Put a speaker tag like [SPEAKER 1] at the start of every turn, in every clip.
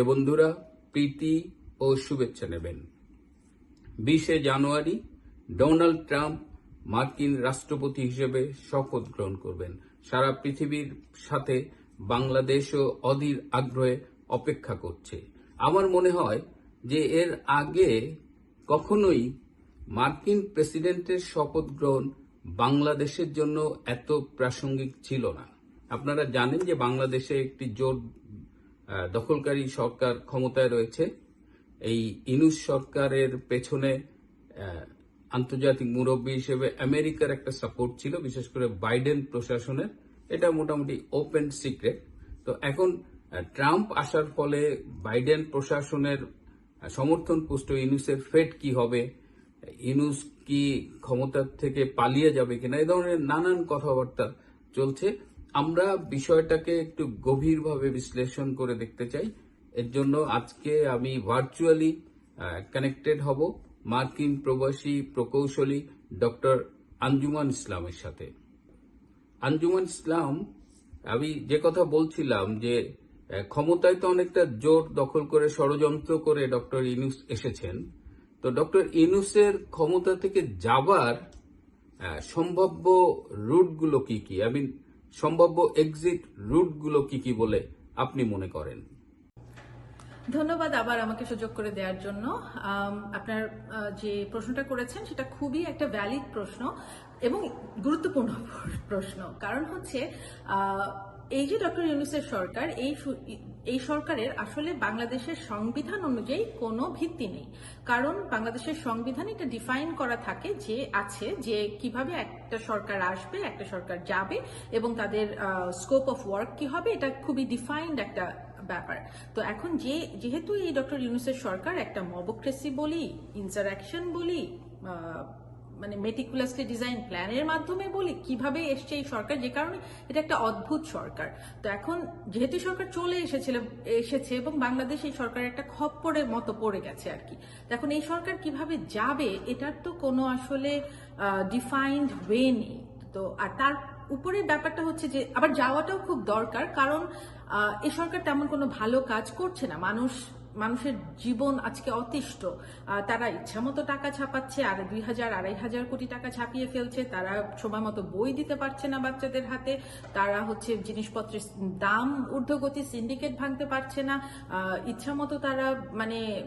[SPEAKER 1] প্রিয় বন্ধুরা, প্রীতি ও শুভেচ্ছা নেবেন। বিশে জানুয়ারি ডোনাল্ড ট্রাম্প মার্কিন রাষ্ট্রপতি হিসেবে শপথ গ্রহণ করবেন। সারা পৃথিবীর সাথে বাংলাদেশও অধীর আগ্রহে অপেক্ষা করছে। আমার মনে হয় যে এর আগে কখনোই মার্কিন প্রেসিডেন্টের শপথ গ্রহণ বাংলাদেশের জন্য এত প্রাসঙ্গিক ছিল না। আপনারা জানেন যে বাংলাদেশে একটি জোট দখলকারী সরকার ক্ষমতায় রয়েছে। এই ইনুস সরকারের পেছনে আন্তর্জাতিক মুরব্বী হিসেবে আমেরিকার একটা সাপোর্ট ছিল, বিশেষ করে বাইডেন প্রশাসনের। এটা মোটামুটি ওপেন সিক্রেট তো এখন ট্রাম্প আসার ফলে বাইডেন প্রশাসনের সমর্থন পুষ্ট ইনুসের ফেট কি হবে? ইনুস কি ক্ষমতার থেকে পালিয়ে যাবে কিনা? এ ধরনের নানান কথাবার্তা চলছে। আমরা বিষয়টাকে একটু গভীরভাবে বিশ্লেষণ করে দেখতে চাই। এর জন্য আজকে আমি ভার্চুয়ালি কানেক্টেড হব মার্কিন প্রবাসী প্রকৌশলী ডক্টর আঞ্জুমান ইসলামের সাথে। আঞ্জুমান ইসলাম, আমি যে কথা বলছিলাম যে ক্ষমতায় তো অনেকটা জোর দখল করে ষড়যন্ত্র করে ডক্টর ইনুস এসেছেন। তো ডক্টর ইনুসের ক্ষমতা থেকে যাবার সম্ভাব্য রুটগুলো কি কি? আই মিন সম্ভাব্য এক্সিট রুটগুলো কি কি বলে আপনি মনে করেন?
[SPEAKER 2] ধন্যবাদ আবার আমাকে সুযোগ করে দেওয়ার জন্য। আপনার যে প্রশ্নটা করেছেন সেটা খুবই একটা ভ্যালিড প্রশ্ন এবং গুরুত্বপূর্ণ প্রশ্ন। কারণ হচ্ছে এই যে ডক্টর ইউনুসের সরকার, এই এই সরকারের আসলে বাংলাদেশের সংবিধান অনুযায়ী কোনো ভিত্তি নেই। কারণ বাংলাদেশের সংবিধান এটা ডিফাইন করা থাকে যে আছে, যে কীভাবে একটা সরকার আসবে, একটা সরকার যাবে, এবং তাদের স্কোপ অফ ওয়ার্ক কি হবে, এটা খুবই ডিফাইন্ড একটা ব্যাপার। তো এখন যে, যেহেতু এই ডক্টর ইউনুসের সরকার একটা মবক্রেসি বলি ইন্টারাকশন বলি মানে মেটিকুলাসলি ডিজাইন প্ল্যানের মাধ্যমে বলি কীভাবে এসছে এই সরকার, যে কারণে এটা একটা অদ্ভুত সরকার। তো এখন যেহেতু সরকার চলে এসেছিল, এসেছে এবং বাংলাদেশ এই সরকারের একটা খপ্পরের মতো পড়ে গেছে আর কি। এখন এই সরকার কীভাবে যাবে এটার তো কোনো আসলে ডিফাইন্ড ওয়ে নেই। তো আর তার উপরে ব্যাপারটা হচ্ছে যে আবার যাওয়াটাও খুব দরকার, কারণ এই সরকার তেমন কোনো ভালো কাজ করছে না। মানুষ মানুষের জীবন আজকে অতিষ্ঠ। তারা ইচ্ছা মতো টাকা ছাপাচ্ছে আর দুই হাজার আড়াই হাজার কোটি টাকা ছাপিয়ে ফেলছে। তারা সময় মতো বই দিতে পারছে না বাচ্চাদের হাতে। তারা হচ্ছে জিনিসপত্রের দাম ঊর্ধ্বগতি সিন্ডিকেট ভাঙতে পারছে না। আহ, ইচ্ছা মতো তারা মানে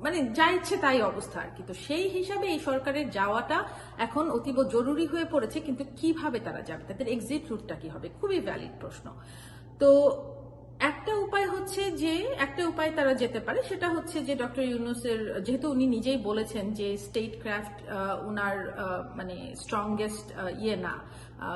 [SPEAKER 2] মানে যা ইচ্ছে তাই অবস্থা আর কি। তো সেই হিসাবে এই সরকারের যাওয়াটা এখন অতীব জরুরি হয়ে পড়েছে। কিন্তু কীভাবে তারা যাবে? তাদের এক্সিট রুটটা কি হবে? খুবই ভ্যালিড প্রশ্ন। তো একটা উপায় হচ্ছে যে, একটা উপায় তারা যেতে পারে, সেটা হচ্ছে যে ডক্টর ইউনুসের, যেহেতু উনি নিজেই বলেছেন যে স্টেট ক্রাফট উনার মানে স্ট্রংগেস্ট ইয়ে না।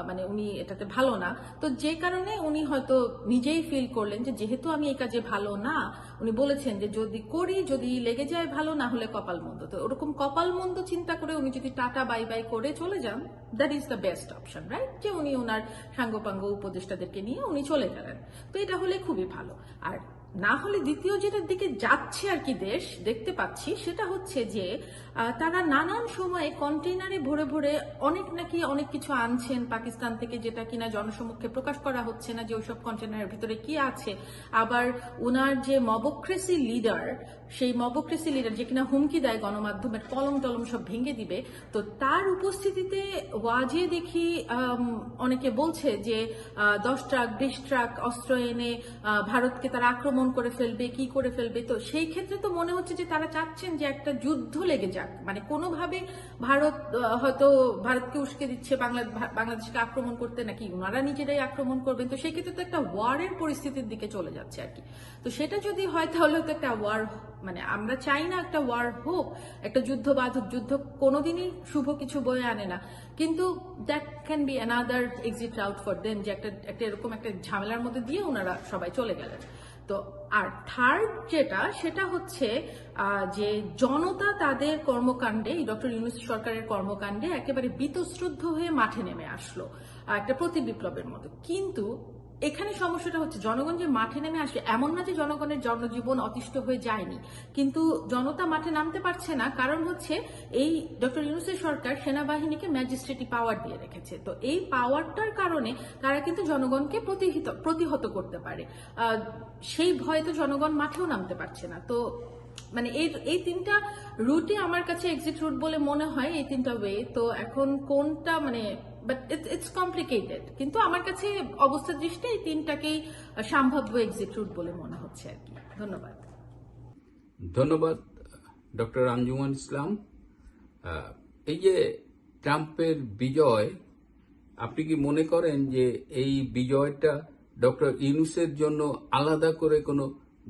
[SPEAKER 2] মানে উনি এটাতে ভালো না। তো যে কারণে উনি হয়তো নিজেই ফিল করলেন যে যেহেতু আমি এই কাজে ভালো না, উনি বলেছেন যে যদি করি, যদি লেগে যায় ভালো, না হলে কপাল মন্দ। তো ওরকম কপাল মন্দ চিন্তা করে উনি যদি টাটা বাই বাই করে চলে যান that is the best option right যে উনি ওনার সাঙ্গপাঙ্গ উপদেষ্টাদেরকে নিয়ে উনি চলে গেলেন। তো এটা হলে খুবই ভালো। আর না হলে দ্বিতীয় যেটার দিকে যাচ্ছে আর কি দেশ দেখতে পাচ্ছি, সেটা হচ্ছে যে তারা নানান সময়ে কন্টেইনারে ভরে ভরে অনেক নাকি অনেক কিছু আনছেন। পাকিস্তান থেকে যেটা কিনা জনসমক্ষে প্রকাশ করা হচ্ছে না যে ওইসব কন্টেইনারের ভিতরে কি আছে। আবার ওনার যে মবক্রেসি লিডার, সেই মবক্রেসি লিডার যে কিনা হুমকি দেয় গণমাধ্যমের, কলম টলম সব ভেঙে দিবে। তো তার উপস্থিতিতে ওয়াজে দেখি অনেকে বলছে যে দশ ট্রাক, বিশ ট্রাক অস্ত্র এনে ভারতকে তারা আক্রমণ করে ফেলবে, কি করে ফেলবে, তো সেই ক্ষেত্রে তো মনে হচ্ছে যে তারা চাচ্ছেন যে একটা যুদ্ধ লেগে যাক। মানে কোনোভাবে ভারত হয়তো ভারতকে উস্কে দিচ্ছে, বাংলা বাংলাদেশকে আক্রমণ করতে, নাকি ওনারা নিজেরাই আক্রমণ করবেন, তো সেই ক্ষেত্রে তো একটা ওয়ারের পরিস্থিতির দিকে চলে যাচ্ছে আর কি। তো সেটা যদি হয়, তাহলে তো একটা ওয়ার মানে আমরা চাই না একটা ওয়ার হোক, একটা যুদ্ধ বাধক, যুদ্ধ কোনোদিনই শুভ কিছু বয়ে আনে না। কিন্তু that can be another exit out for then যে একটা একটা এরকম একটা ঝামেলার মধ্যে দিয়ে ওনারা সবাই চলে গেলেন। তো আর থার্ড যেটা, সেটা হচ্ছে যে জনতা তাদের কর্মকাণ্ডে ডক্টর ইউনুস সরকারের কর্মকাণ্ডে একেবারে বীতশ্রুদ্ধ হয়ে মাঠে নেমে আসলো। একটা প্রতি বিপ্লবের মতো। কিন্তু এখানে সমস্যাটা হচ্ছে, জনগণ যে মাঠে নেমে আসে এমন না যে জনগণের জনজীবন অতিষ্ঠ হয়ে যায়নি। কিন্তু জনতা মাঠে নামতে পারছে না, কারণ হচ্ছে এই ডক্টর ইউনুসের সরকার সেনাবাহিনীকে ম্যাজিস্ট্রেটি পাওয়ার দিয়ে রেখেছে। তো এই পাওয়ারটার কারণে তারা কিন্তু জনগণকে প্রতিহিত, প্রতিহত করতে পারে। সেই ভয়ে তো জনগণ মাঠেও নামতে পারছে না। তো মানে এই এই তিনটা রুটই আমার কাছে এক্সিট রুট বলে মনে হয়, এই তিনটা ওয়ে তো এখন কোনটা মানে বাট ইটস কমপ্লিকেটেড কিন্তু আমার কাছে অবস্থার দৃষ্টি এই তিনটাকেই সম্ভাব্য এক্সিট রুট বলে মনে হচ্ছে আর কি। ধন্যবাদ।
[SPEAKER 1] ধন্যবাদ ডক্টর আঞ্জুমান ইসলাম। এই যে ট্রাম্পের বিজয়, আপনি কি মনে করেন যে এই বিজয়টা ডক্টর ইউনুসের জন্য আলাদা করে কোনো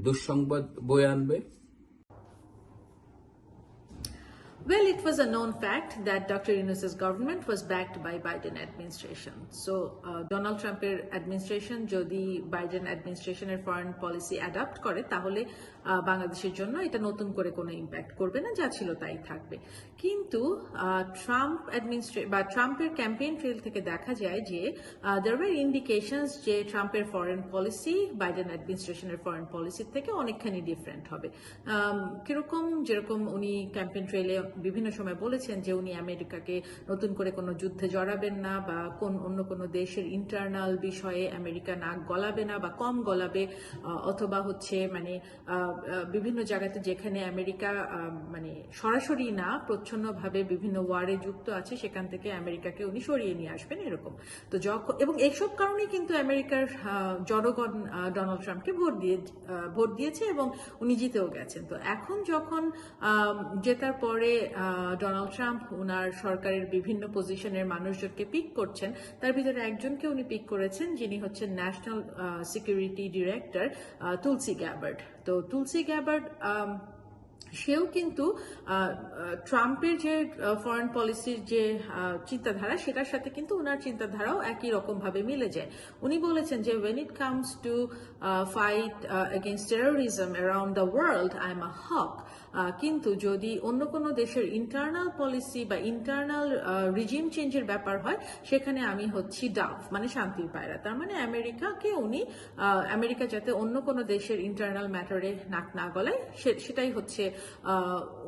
[SPEAKER 1] দুঃসংবাদ বয়ে আনবে?
[SPEAKER 2] Well, it was a known fact that Dr. Yunus's government was backed by Biden administration. So, uh, Donald Trumper administration যদি বাইডেন অ্যাডমিনিস্ট্রেশনের ফরেন পলিসি অ্যাডাপ্ট করে তাহলে আহ, বাংলাদেশের জন্য এটা নতুন করে কোনো ইম্প্যাক্ট করবে না, যা ছিল তাই থাকবে। কিন্তু ট্রাম্প অ্যাডমিনিস্ট্রে বা ট্রাম্পের ক্যাম্পেইন ট্রেল থেকে দেখা যায় যে দের ওয়ার ইন্ডিকেশনস যে ট্রাম্পের ফরেন পলিসি বাইডেন অ্যাডমিনিস্ট্রেশনের ফরেন পলিসির থেকে অনেকখানি ডিফারেন্ট হবে। কীরকম, যেরকম উনি ক্যাম্পেইন ট্রেলে বিভিন্ন সময় বলেছেন যে উনি আমেরিকাকে নতুন করে কোনো যুদ্ধে জড়াবেন না, বা কোন অন্য কোনো দেশের ইন্টারনাল বিষয়ে আমেরিকা নাক গলাবে না, বা কম গলাবে অথবা হচ্ছে মানে বিভিন্ন জায়গাতে যেখানে আমেরিকা মানে সরাসরি না, প্রচ্ছন্নভাবে বিভিন্ন ওয়ারে যুক্ত আছে, সেখান থেকে আমেরিকাকে উনি সরিয়ে নিয়ে আসবেন এরকম। তো যখন এবং এইসব কারণেই কিন্তু আমেরিকার জনগণ ডোনাল্ড ট্রাম্পকে ভোট দিয়ে ভোট দিয়েছে এবং উনি জিতেও গেছেন। তো এখন যখন জেতার পরে ডোনাল্ড ট্রাম্প ওনার সরকারের বিভিন্ন পজিশনের মানুষজনকে পিক করছেন, তার ভিতরে একজনকে উনি পিক করেছেন, যিনি হচ্ছেন national security director Tulsi Gabbard তো তুলসি গ্যাবার্ড সেও কিন্তু ট্রাম্পের যে ফরেন পলিসির যে চিন্তাধারা, সেটার সাথে কিন্তু ওনার চিন্তাধারাও একই রকমভাবে মিলে যায়। উনি বলেছেন যে when it comes to fight against terrorism around the world I am a hawk কিন্তু যদি অন্য কোনো দেশের ইন্টারনাল পলিসি বা ইন্টারনাল রিজিম চেঞ্জের ব্যাপার হয়, সেখানে আমি হচ্ছি ডাফ মানে শান্তির পায়রা। তার মানে আমেরিকাকে উনি আমেরিকা যাতে অন্য কোনো দেশের ইন্টারনাল ম্যাটারে নাক না গলায় সেটাই হচ্ছে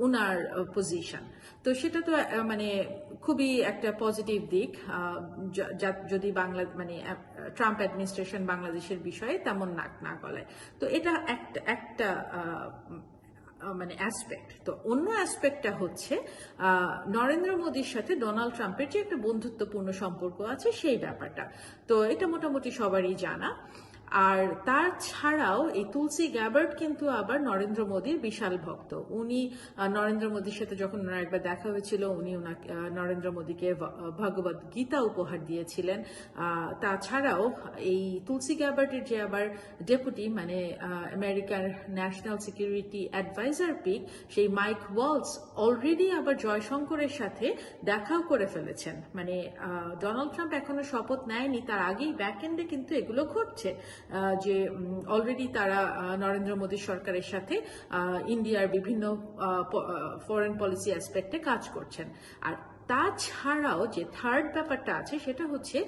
[SPEAKER 2] উনার পজিশন তো সেটা তো মানে খুবই একটা পজিটিভ দিক যদি বাংলা মানে ট্রাম্প অ্যাডমিনিস্ট্রেশন বাংলাদেশের বিষয়ে তেমন নাক না গলায়। তো এটা একটা একটা মানে অ্যাসপেক্ট তো অন্য অ্যাসপেক্টটা হচ্ছে নরেন্দ্র মোদীর সাথে ডোনাল্ড ট্রাম্পের যে একটা বন্ধুত্বপূর্ণ সম্পর্ক আছে, সেই ব্যাপারটা। তো এটা মোটামুটি সবারই জানা। আর তার ছাড়াও এই তুলসী গ্যাবার্ট কিন্তু আবার নরেন্দ্র মোদীর বিশাল ভক্ত। উনি নরেন্দ্র মোদীর সাথে যখন ওনার একবার দেখা হয়েছিল, উনি ওনাকে নরেন্দ্র মোদীকে ভগবত গীতা উপহার দিয়েছিলেন। তাছাড়াও এই তুলসী গ্যাবার্টের যে আবার ডেপুটি মানে আমেরিকার ন্যাশনাল সিকিউরিটি অ্যাডভাইজার পিক, সেই মাইক ওয়ালস অলরেডি আবার জয়শঙ্করের সাথে দেখাও করে ফেলেছেন। মানে ডোনাল্ড ট্রাম্প এখনও শপথ নেয়নি, তার আগেই ব্যাক এন্ডে কিন্তু এগুলো ঘটছে। যে অলরেডি তারা নরেন্দ্র মোদী সরকারের সাথে ইন্ডিয়ার বিভিন্ন ফরেন পলিসি অ্যাসপেক্টে কাজ করছেন। আর তাছাড়াও যে থার্ড ব্যাপারটা আছে, সেটা হচ্ছে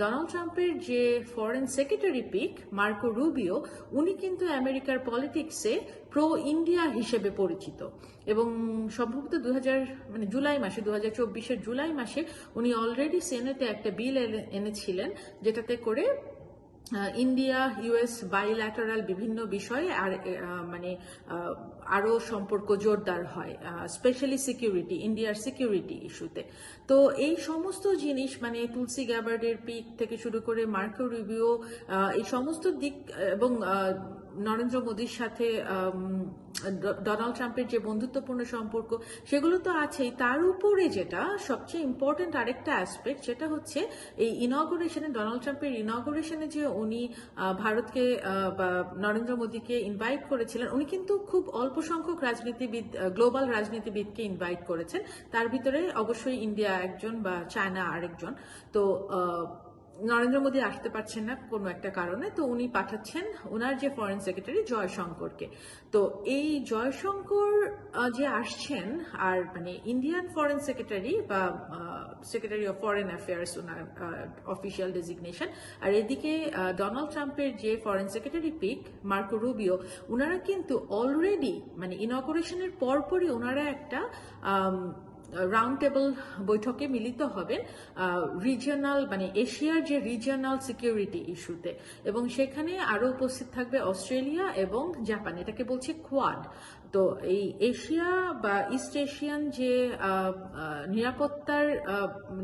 [SPEAKER 2] ডোনাল্ড ট্রাম্পের যে foreign secretary pick Marco Rubio উনি কিন্তু আমেরিকার পলিটিক্সে প্রো ইন্ডিয়া হিসেবে পরিচিত। এবং সম্ভবত দু হাজার মানে জুলাই মাসে দু হাজার জুলাই মাসে, উনি অলরেডি সেনেটে একটা বিল এনেছিলেন, যেটাতে করে ইন্ডিয়া ইউএস বাইল্যাটারাল বিভিন্ন বিষয়ে আর মানে আরও সম্পর্ক জোরদার হয় স্পেশালি সিকিউরিটি ইন্ডিয়ার সিকিউরিটি ইস্যুতে তো। এই সমস্ত জিনিস মানে তুলসী গ্যাবার্ডের পিক থেকে শুরু করে মার্কো রিভিউ এই সমস্ত দিক, এবং নরেন্দ্র মোদীর সাথে ডোনাল্ড ট্রাম্পের যে বন্ধুত্বপূর্ণ সম্পর্ক, সেগুলো তো আছেই। তার উপরে যেটা সবচেয়ে ইম্পর্টেন্ট আরেকটা অ্যাসপেক্ট সেটা হচ্ছে এই ইনগরেশনে ডোনাল্ড ট্রাম্পের ইনগরেশনে যে উনি ভারতকে বা নরেন্দ্র মোদীকে ইনভাইট করেছিলেন, উনি কিন্তু খুব অল্প সংখ্যক রাজনীতিবিদ গ্লোবাল রাজনীতিবিদকে ইনভাইট করেছেন। তার ভিতরে অবশ্যই ইন্ডিয়া একজন বা চায়না আরেকজন। তো নরেন্দ্র মোদী আসতে পারছেন না কোনো একটা কারণে, তো উনি পাঠাচ্ছেন ওনার যে ফরেন সেক্রেটারি জয়শঙ্করকে। তো এই জয়শঙ্কর যে আসছেন, আর মানে ইন্ডিয়ান ফরেন সেক্রেটারি বা সেক্রেটারি অফ ফরেন অ্যাফেয়ার্স ওনার অফিসিয়াল ডেজিগনেশন আর এদিকে ডোনাল্ড ট্রাম্পের যে foreign secretary pick Marco Rubio ওনারা কিন্তু অলরেডি মানে ইনগরেশনের পরপরই ওনারা একটা রাউন্ড টেবল বৈঠকে মিলিত হবেন রিজিয়নাল মানে এশিয়ার যে রিজিয়নাল সিকিউরিটি ইস্যুতে এবং সেখানে আরও উপস্থিত থাকবে অস্ট্রেলিয়া এবং জাপান। এটাকে বলছে কোয়াড তো এই এশিয়া বা ইস্ট এশিয়ান যে নিরাপত্তার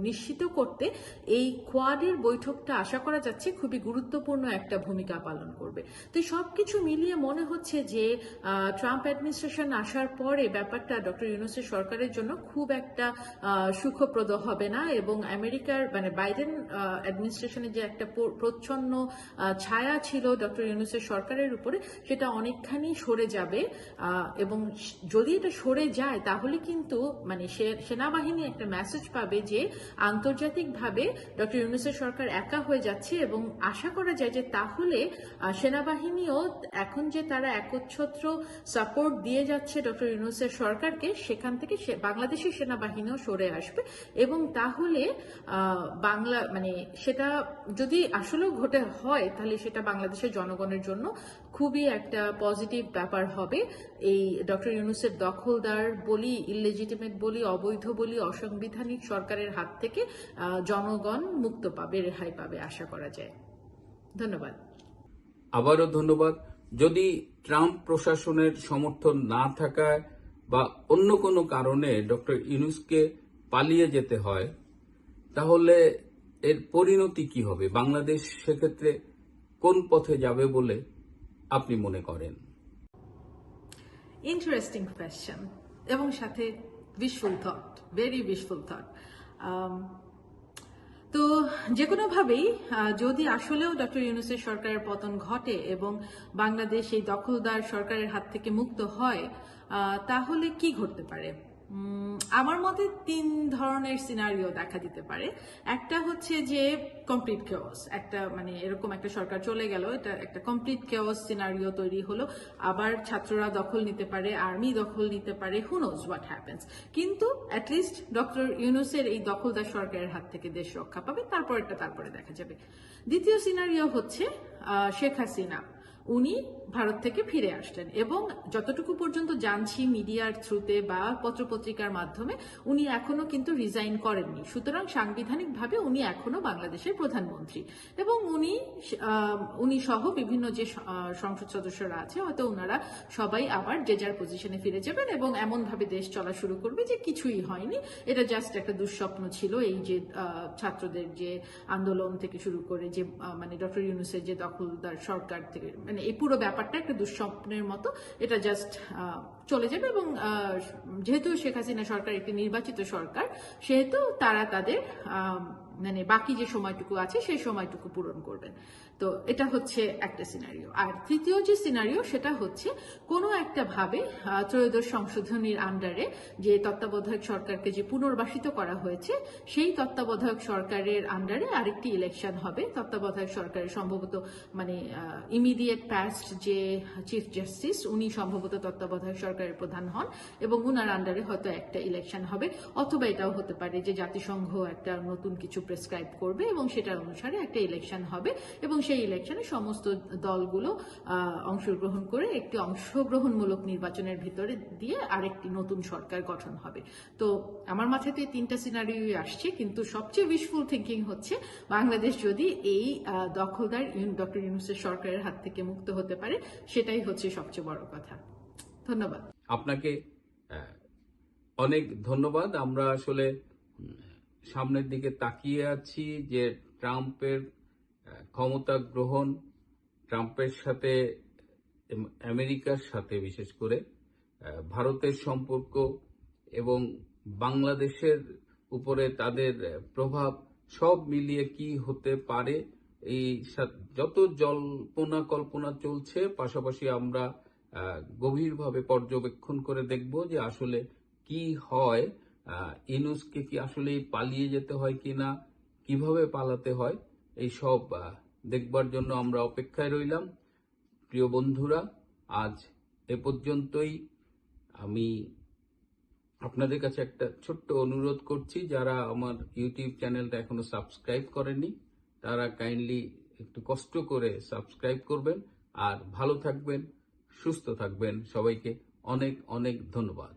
[SPEAKER 2] নিশ্চিত করতে এই কোয়াডের বৈঠকটা আশা করা যাচ্ছে খুবই গুরুত্বপূর্ণ একটা ভূমিকা পালন করবে। তো সব কিছু মিলিয়ে মনে হচ্ছে যে ট্রাম্প অ্যাডমিনিস্ট্রেশন আসার পরে ব্যাপারটা ডক্টর ইউনুসের সরকারের জন্য খুব একটা সুখপ্রদ হবে না এবং আমেরিকার মানে বাইডেন অ্যাডমিনিস্ট্রেশনের যে একটা প্রচ্ছন্ন ছায়া ছিল ডক্টর ইউনুসের সরকারের উপরে, সেটা অনেকখানি সরে যাবে। এবং যদি এটা সরে যায়, তাহলে কিন্তু মানে সেনাবাহিনী একটা মেসেজ পাবে যে আন্তর্জাতিকভাবে ডক্টর ইউনুসের সরকার একা হয়ে যাচ্ছে এবং আশা করা যায় যে তাহলে সেনাবাহিনীও এখন যে তারা একচ্ছত্র সাপোর্ট দিয়ে যাচ্ছে ডক্টর ইউনুসের সরকারকে, সেখান থেকে বাংলাদেশের সেনাবাহিনীও সরে আসবে এবং তাহলে বাংলা মানে সেটা যদি আসলেও ঘটে, হয়, তাহলে সেটা বাংলাদেশের জনগণের জন্য খুবই একটা পজিটিভ ব্যাপার হবে। এই ডক্টর ইউনুসের দখলদার বলি ইললেজিটিমেট বলি, অবৈধ বলি, অসাংবিধানিক সরকারের হাত থেকে জনগণ মুক্ত পাবে, রেহাই পাবে আশা করা যায়। ধন্যবাদ।
[SPEAKER 1] আবারও ধন্যবাদ। যদি ট্রাম্প প্রশাসনের সমর্থন না থাকায় বা অন্য কোনো কারণে ডক্টর ইউনুসকে পালিয়ে যেতে হয়, তাহলে এর পরিণতি কি হবে? বাংলাদেশ সেক্ষেত্রে কোন পথে যাবে বলে আপনি মনে করেন?
[SPEAKER 2] ইন্টারেস্টিং কোয়েশ্চেন এবং সাথে wishful thought very wishful thought তো যে কোনোভাবেই যদি আসলেও ডক্টর ইউনুসের সরকারের পতন ঘটে এবং বাংলাদেশ এই দখলদার সরকারের হাত থেকে মুক্ত হয় তাহলে কি ঘটতে পারে? আমার মতে তিন ধরনের সিনারিও দেখা দিতে পারে। একটা হচ্ছে যে কমপ্লিট কেওস একটা মানে এরকম একটা সরকার চলে গেল, এটা একটা কমপ্লিট কেওস সিনারিও তৈরি হলো। আবার ছাত্ররা দখল নিতে পারে আর্মি দখল নিতে পারে হু নোজ হোয়াট হ্যাপেন্স কিন্তু অ্যাটলিস্ট ডক্টর ইউনুসের এই দখলদার সরকারের হাত থেকে দেশ রক্ষা পাবে তারপর একটা তারপরে দেখা যাবে। দ্বিতীয় সিনারিও হচ্ছে শেখ হাসিনা। উনি ভারত থেকে ফিরে আসলেন এবং যতটুকু পর্যন্ত জানছি মিডিয়ার থ্রুতে বা পত্রপত্রিকার মাধ্যমে, উনি এখনও কিন্তু রিজাইন করেননি। সুতরাং সাংবিধানিকভাবে উনি এখনও বাংলাদেশের প্রধানমন্ত্রী। এবং উনি উনি সহ বিভিন্ন যে সংসদ সদস্যরা আছে, হয়তো ওনারা সবাই আবার যে যার পজিশনে ফিরে যাবেন এবং এমনভাবে দেশ চলা শুরু করবে যে কিছুই হয়নি। এটা জাস্ট একটা দুঃস্বপ্ন ছিল এই যে ছাত্রদের যে আন্দোলন থেকে শুরু করে যে মানে ডক্টর ইউনুসের যে দখলদার সরকার থেকে মানে এই পুরো ব্যাপারটা একটা দুঃস্বপ্নের মতো এটা জাস্ট চলে যাবে এবং যেহেতু শেখ হাসিনা সরকার একটি নির্বাচিত সরকার, সেহেতু তারা তাদের মানে বাকি যে সময়টুকু আছে সেই সময়টুকু পূরণ করবেন। তো এটা হচ্ছে একটা সিনারিও আর তৃতীয় যে সিনারিও সেটা হচ্ছে কোনো একটা ভাবে ত্রয়োদশ সংশোধনীর আন্ডারে যে তত্ত্বাবধায়ক সরকারকে যে পুনর্বাসিত করা হয়েছে, সেই তত্ত্বাবধায়ক সরকারের আন্ডারে আরেকটি ইলেকশন হবে। তত্ত্বাবধায়ক সরকারের সম্ভবত মানে ইমিডিয়েট প্যাস্ট যে চিফ জাস্টিস উনি সম্ভবত তত্ত্বাবধায়ক সরকারের প্রধান হন এবং উনার আন্ডারে হয়তো একটা ইলেকশন হবে। অথবা এটাও হতে পারে যে জাতিসংঘ একটা নতুন কিছু প্রেসক্রাইব করবে এবং সেটার অনুসারে একটা ইলেকশন হবে এবং সেই ইলেকশনে সমস্ত দলগুলো অংশগ্রহণ করে একটি অংশগ্রহণমূলক নির্বাচনের ভিতরে দিয়ে আরেকটি নতুন সরকার গঠন হবে। তো আমার মাথায় তো এই তিনটা সিনারিও আসছে, কিন্তু সবচেয়ে উইশফুল থিঙ্কিং হচ্ছে বাংলাদেশ যদি এই দখলদার ডক্টর ইউনুসের সরকারের হাত থেকে মুক্ত হতে পারে, সেটাই হচ্ছে সবচেয়ে বড় কথা। ধন্যবাদ।
[SPEAKER 1] আপনাকে অনেক ধন্যবাদ। আমরা আসলে সামনের দিকে তাকিয়ে আছি যে ট্রাম্পের ক্ষমতা গ্রহণ ট্রাম্পের সাথে, আমেরিকার সাথে বিশেষ করে, ভারতের সম্পর্ক এবং বাংলাদেশের উপরে তাদের প্রভাব সব মিলিয়ে কি হতে পারে, এই যত জল্পনা কল্পনা চলছে, পাশাপাশি আমরা গভীরভাবে পর্যবেক্ষণ করে দেখব যে আসলে কি হয় ইনুসকে কি আসলে পালিয়ে যেতে হয় কিনা, কীভাবে পালাতে হয় এই সব দেখবার জন্য আমরা অপেক্ষায় রইলাম। প্রিয় বন্ধুরা, আজ এ পর্যন্তই। আমি আপনাদের কাছে একটা ছোট্ট অনুরোধ করছি, যারা আমার ইউটিউব চ্যানেলটা এখনও সাবস্ক্রাইব করেনি তারা কাইন্ডলি একটু কষ্ট করে সাবস্ক্রাইব করবেন। আর ভালো থাকবেন, সুস্থ থাকবেন। সবাইকে অনেক অনেক ধন্যবাদ।